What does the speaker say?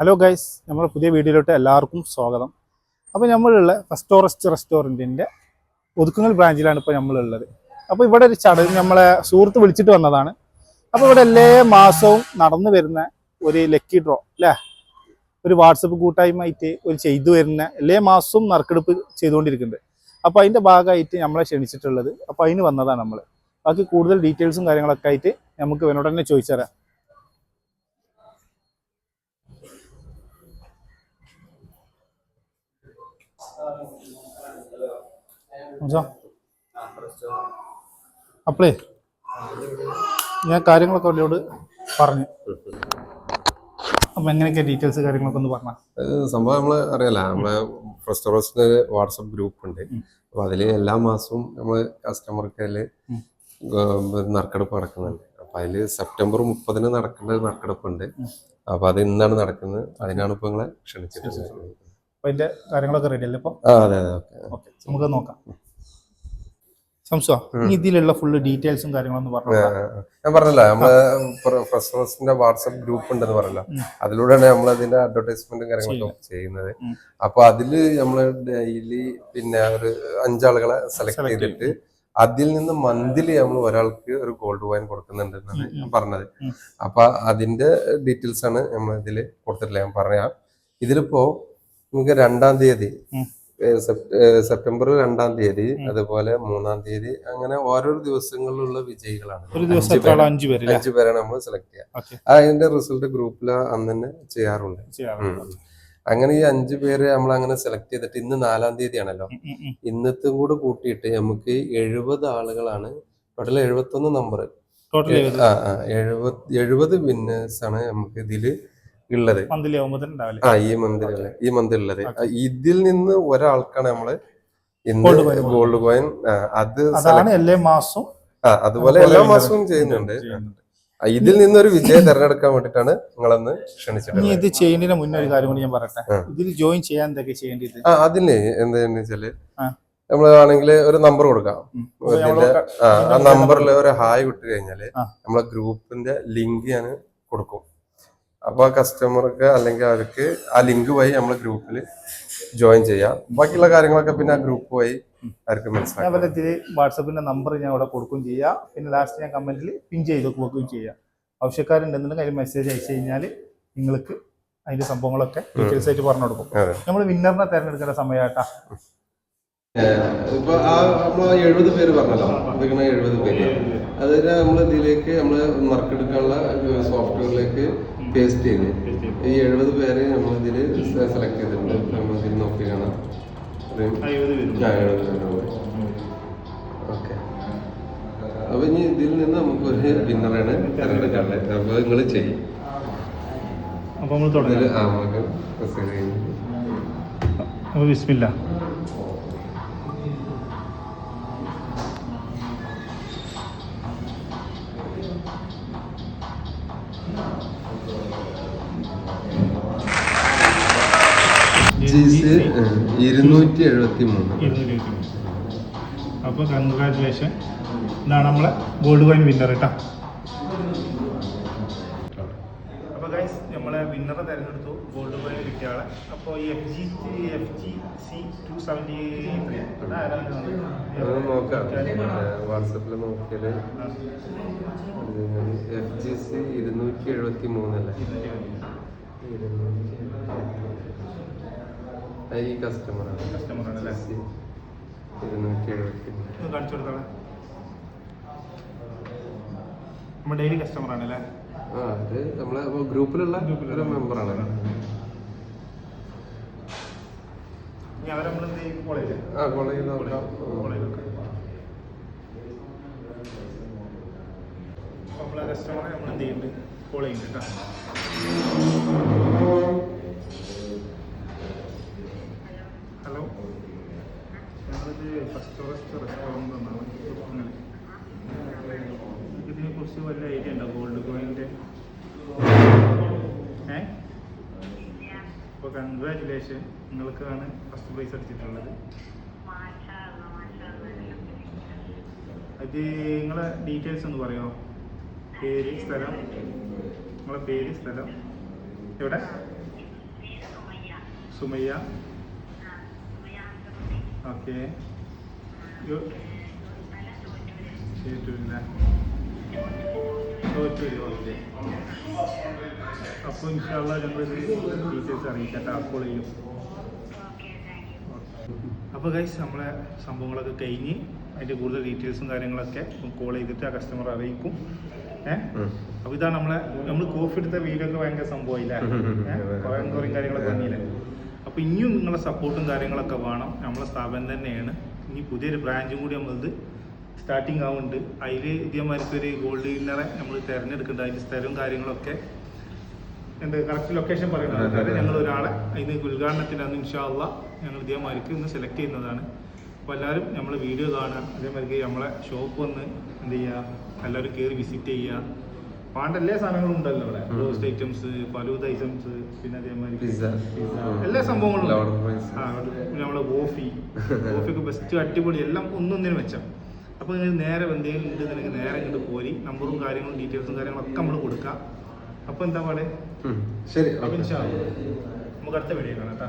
Hello guys നമ്മുടെ പുതിയ വീഡിയോയിലോട്ട് എല്ലാവർക്കും സ്വാഗതം. അപ്പോൾ നമ്മളുള്ള ഫസ്റ്റോറസ്റ്റ് റെസ്റ്റോറന്റിന്റെ ഒതുക്കുങ്ങൽ ബ്രാഞ്ചിലാണ് ഇപ്പോൾ നമ്മളുള്ളത്. അപ്പോൾ ഇവിടെ ഒരു ചടങ്ങ് നമ്മളെ സുഹൃത്ത് വിളിച്ചിട്ട് വന്നതാണ്. അപ്പോൾ ഇവിടെ എല്ലാ മാസവും നടന്നു വരുന്ന ഒരു ലക്കി ഡ്രോ അല്ലേ? ഒരു വാട്സപ്പ് കൂട്ടായ്മ ആയിട്ട് ഒരു ചെയ്തു വരുന്ന എല്ലാ മാസവും നറുക്കെടുപ്പ് ചെയ്തുകൊണ്ടിരിക്കുന്നുണ്ട്. അപ്പോൾ അതിന്റെ ഭാഗമായിട്ട് നമ്മളെ ക്ഷണിച്ചിട്ടുള്ളത്. അപ്പോൾ അതിന് വന്നതാണ് നമ്മൾ ബാക്കി കൂടുതൽ ഡീറ്റെയിൽസും കാര്യങ്ങളൊക്കെ ആയിട്ട് നമുക്ക് ഇവനോട് ചോദിച്ചു തരാം അപ്പളേ ഞാൻ കാര്യങ്ങളൊക്കെ അവരോട് പറഞ്ഞു. അപ്പം എങ്ങനെയൊക്കെ ഡീറ്റെയിൽസ് കാര്യങ്ങളൊക്കെ ഒന്ന് പറഞ്ഞാൽ സംഭവം നമ്മൾ അറിയാലോ. നമ്മളെ റെസ്റ്റോറൻസിന് വാട്സപ്പ് ഗ്രൂപ്പ് ഉണ്ട്. അപ്പൊ അതിൽ എല്ലാ മാസവും നമ്മൾ കസ്റ്റമർക്ക് അതിൽ. ഒരു നറുക്കെടുപ്പ് നടക്കുന്നുണ്ട്. അപ്പൊ അതിൽ സെപ്റ്റംബർ മുപ്പതിന് നടക്കേണ്ട ഒരു നറുക്കെടുപ്പ് ഉണ്ട്. അപ്പൊ അത് ഇന്നാണ് നടക്കുന്നത്. അതിനാണ് ഇപ്പൊ നിങ്ങളെ ക്ഷണിച്ചിട്ടുള്ളത്. അതിന്റെ കാര്യങ്ങളൊക്കെ റെഡി അല്ലേ? ഇപ്പം ഓക്കെ. നമുക്ക് നോക്കാം. സംസോ ഇതിലുള്ള ഫുള്ള് ഡീറ്റെയിൽസും കാര്യങ്ങളും പറഞ്ഞു ഞാൻ പറഞ്ഞല്ലോ നമ്മൾ റെസ്റ്റോറൻസിന്റെ വാട്സപ്പ് ഗ്രൂപ്പ് ഉണ്ടെന്ന് പറഞ്ഞല്ലോ. അതിലൂടെയാണ് നമ്മൾ അതിന്റെ അഡ്വർടൈസ്മെന്റും കാര്യങ്ങളൊക്കെ ചെയ്യുന്നത്. അപ്പൊ അതിൽ നമ്മൾ ഡെയിലി പിന്നെ ഒരു അഞ്ചാളുകളെ സെലക്ട് ചെയ്തിട്ട് അതിൽ നിന്ന് മന്ത്ലി നമ്മൾ ഒരാൾക്ക് ഒരു ഗോൾഡ് കോയിൻ കൊടുക്കുന്നുണ്ട് എന്നാണ്. ഞാൻ പറഞ്ഞത്. അപ്പൊ അതിന്റെ ഡീറ്റെയിൽസ് ആണ് നമ്മൾ ഇതിൽ കൊടുത്തിട്ടില്ല ഞാൻ പറയാം ഇതിലിപ്പോ നമുക്ക് രണ്ടാം തീയതി സെപ്റ്റംബർ രണ്ടാം തീയതി അതുപോലെ മൂന്നാം തീയതി അങ്ങനെ ഓരോ ദിവസങ്ങളിലുള്ള വിജയികളാണ്. അഞ്ചു പേരെ നമ്മൾ സെലക്ട് ചെയ്യുക. ഓക്കെ. അതിന്റെ റിസൾട്ട് ഗ്രൂപ്പിൽ അന്ന് തന്നെ ചെയ്യാറുണ്ട്. അങ്ങനെ ഈ അഞ്ചു പേര് നമ്മൾ അങ്ങനെ സെലക്ട് ചെയ്തിട്ട് ഇന്ന് നാലാം തീയതിയാണല്ലോ ഇന്നത്തും ഉം, ഉം. ഇന്നത്തെ കൂടെ കൂട്ടിയിട്ട് നമുക്ക് എഴുപത് ആളുകളാണ് ടോട്ടൽ എഴുപത്തൊന്ന് നമ്പർ എഴുപത്. എഴുപത് വിന്നേഴ്സ് ആണ് നമുക്ക് ഇതിൽ ഉള്ളത്. ആ ഈ മന്തിൽ ഈ മന്തിലുള്ളത് ഇതിൽ നിന്ന് ഒരാൾക്കാണ് നമ്മൾ ഇന്ന് ഗോൾഡ് കോയിൻ അത് എല്ലാ മാസവും ആ അതുപോലെ എല്ലാ മാസവും ചെയ്യുന്നുണ്ട്. ഇതിൽ നിന്നൊരു വിജയം തെരഞ്ഞെടുക്കാൻ വേണ്ടിട്ടാണ് നിങ്ങളെന്ന് ക്ഷണിച്ചിട്ടുള്ളത്. ഇത് ചെയ്യുന്നതിന് മുന്നേ ഒരു കാര്യം കൂടി ഞാൻ പറയട്ടെ. ഇതിൽ ജോയിൻ ചെയ്യാൻ എന്തൊക്കെ ചെയ്യേണ്ടത്? ആ അതിന് എന്താന്ന് വെച്ചാൽ ആ. നമ്മൾ ആണെങ്കിൽ ഒരു നമ്പർ കൊടുക്കാം. ആ നമ്പറിൽ ഒരു ഹായ് വിട്ട് കഴിഞ്ഞാൽ. നമ്മളെ ഗ്രൂപ്പിന്റെ ലിങ്ക് ഞാൻ കൊടുക്കും. അപ്പൊ ആ കസ്റ്റമർക്ക് അല്ലെങ്കിൽ അവർക്ക് ആ ലിങ്ക് വഴി നമ്മൾ ഗ്രൂപ്പിൽ ജോയിൻ ചെയ്യാം. ബാക്കിയുള്ള കാര്യങ്ങളൊക്കെ പിന്നെ ആ ഗ്രൂപ്പ് വഴി അവർക്ക് മനസ്സിലാക്കാം. അതുപോലെ ഇതിൽ നമ്പർ ഞാൻ അവിടെ കൊടുക്കുകയും ചെയ്യാം. പിന്നെ ലാസ്റ്റ് ഞാൻ കമന്റിൽ പിൻ ചെയ്ത് വെക്കുകയും ചെയ്യാം. ആവശ്യക്കാരുണ്ടെന്നുണ്ടെങ്കിൽ അതിൽ മെസ്സേജ് അയച്ചു കഴിഞ്ഞാൽ നിങ്ങൾക്ക് അതിന്റെ സംഭവങ്ങളൊക്കെ ഡീറ്റെയിൽസ് ആയിട്ട് പറഞ്ഞു കൊടുക്കും. നമ്മൾ വിന്നറിനെ തിരഞ്ഞെടുക്കേണ്ട സമയമായിട്ടാ ഇപ്പൊ ആ നമ്മൾ എഴുപത് പേര് പറഞ്ഞല്ലോ. എഴുപത് പേര്. അതിന് നമ്മൾ ഇതിലേക്ക് നമ്മൾ നറുക്കെടുക്കാനുള്ള സോഫ്റ്റ്വെയറിലേക്ക് പേസ്റ്റ് ചെയ്ത്. ഈ എഴുപത് പേരെ നമ്മളിതിൽ സെലക്ട് ചെയ്തിട്ടുണ്ട്. നമ്മളിതിൽ നോക്കി കാണാം. എഴുപത് പേരുണ്ട് ഓക്കെ. അപ്പൊ ഇനി ഇതിൽ നിന്ന് നമുക്ക് ഒരു വിന്നറാണ് തിരഞ്ഞെടുക്കാനുള്ളത് അപ്പൊ നിങ്ങൾ ചെയ്യും. അപ്പൊ നമ്മൾ തുടങ്ങി. ആ നമുക്ക് മെസ്സേജ് അപ്പൊ വിസ്മില്ല ജീസ് ഇരുന്നൂറ്റി എഴുപത്തി മൂന്ന് അപ്പോൾ കൺഗ്രാറ്റുലേഷൻ ഇതാണ് നമ്മളെ ഗോൾഡ് കോയിൻ വിന്നർ കേട്ടോ അപ്പോൾ ഗൈസ് നമ്മളെ വിന്നറെ തിരഞ്ഞെടുത്തു. ഗോൾഡ് കോയിൻ കിട്ടിയ ആളെ അപ്പോൾ F G F G C two seventy three വാട്സപ്പിൽ നോക്കിയാൽ എഫ് ജി സി ഇരുന്നൂറ്റി എഴുപത്തി മൂന്നല്ലേ ഈ കസ്റ്റമറാണ് കസ്റ്റമറാണ് അല്ലേ? ഇരുന്നൂറ്റി എഴുപത്തി കാണിച്ചു കൊടുത്താളെ. ഡെയിലി കസ്റ്റമറാണ് അല്ലേ? ആ അത് നമ്മളെ ഗ്രൂപ്പിലുള്ള ഒരു മെമ്പർ കോളേജ് ആ കോളേജ് നോക്കാം. കസ്റ്റമറെ നമ്മൾ എന്ത് ചെയ്യുന്നുണ്ട്? കോളേജ് കേട്ടോ ഹലോ ഞങ്ങളിത് റെസ്റ്റ് റെസ്റ്റോറന്റ് എന്നാണ് കുറുപ്പുങ്ങൽ ഇതിനെ കുറിച്ച് വല്ല ഐഡിയ ഉണ്ടോ? ഗോൾഡ് കോയിന്റെ ഏ? അപ്പോൾ കൺഗ്രാറ്റുലേഷൻ നിങ്ങൾക്കാണ് ഫസ്റ്റ് പ്രൈസ് അടിച്ചിട്ടുള്ളത്. അത് നിങ്ങളെ ഡീറ്റെയിൽസ് ഒന്ന് പറയുമോ പേര് സ്ഥലം? നിങ്ങളെ പേര് സ്ഥലം? എവിടെ? സുമയ്യ. ഓക്കെ. തോറ്റൂര് ഓക്കെ അപ്പോൾ ഞങ്ങൾ ഡീറ്റെയിൽസ് അറിയിക്കട്ടെ അപ്പോൾ ചെയ്യും അപ്പോൾ ഗൈസ് നമ്മളെ സംഭവങ്ങളൊക്കെ കഴിഞ്ഞ് അതിന്റെ കൂടുതൽ ഡീറ്റെയിൽസും കാര്യങ്ങളൊക്കെ കോൾ ചെയ്തിട്ട് ആ കസ്റ്റമർ അറിയിക്കും. ഏഹ് അപ്പോൾ ഇതാണ് നമ്മളെ നമ്മൾ കോഫി എടുത്ത വീഡിയോ ഒക്കെ ഭയങ്കര സംഭവമില്ല കുറേ കുറേ കാര്യങ്ങളൊക്കെ വന്നില്ലേ? അപ്പോൾ ഇനിയും നിങ്ങളെ സപ്പോർട്ടും കാര്യങ്ങളൊക്കെ വേണം. നമ്മളെ സ്ഥാപനം തന്നെയാണ്. ഇനി പുതിയൊരു ബ്രാഞ്ചും കൂടി നമ്മളത് സ്റ്റാർട്ടിങ് ആവുന്നുണ്ട്. അതിൽ ഇതേമാതിരി ഒരു ഗോൾഡ് വിന്നറെ നമ്മൾ തിരഞ്ഞെടുക്കുന്നുണ്ട്. അതിന്റെ സ്ഥലവും കാര്യങ്ങളൊക്കെ. എന്റെ കറക്റ്റ് ലൊക്കേഷൻ പറയുന്നത് ഞങ്ങൾ ഒരാളെ അതിന് ഉദ്ഘാടനത്തിന് അന്ന് ഇൻഷാല്ല ഞങ്ങൾ ഇതേമാതിരിക്ക് ഇന്ന് സെലക്ട് ചെയ്യുന്നതാണ്. അപ്പോൾ എല്ലാവരും നമ്മൾ വീഡിയോ കാണുക. അതേമാതിരി നമ്മളെ ഷോപ്പ് വന്ന് എന്ത് ചെയ്യുക? എല്ലാവരും കയറി വിസിറ്റ് ചെയ്യുക. പാണ്ട് എല്ലാ സാധനങ്ങളും ഉണ്ടല്ലോ ഇവിടെ. റോസ്റ്റ് ഐറ്റംസ് പലൂത് ഐറ്റംസ് പിന്നെ അതേമാതിരി പിസ്സ എല്ലാ സംഭവങ്ങളും നമ്മളെ കോഫി ഒക്കെ ബെസ്റ്റ് അടിപൊളി. എല്ലാം ഒന്നൊന്നിനും വെച്ചാൽ അപ്പോൾ നിങ്ങൾ നേരെ എന്തെങ്കിലും ഉണ്ട് നിങ്ങൾക്ക് നേരെ ഇങ്ങോട്ട് പോരി നമ്പറും കാര്യങ്ങളും ഡീറ്റെയിൽസും കാര്യങ്ങളും ഒക്കെ നമ്മൾ കൊടുക്കാം. അപ്പോൾ എന്താ പാടെ? ശരി. നമുക്ക് അടുത്ത വീഡിയോ കാണാം കേട്ടോ.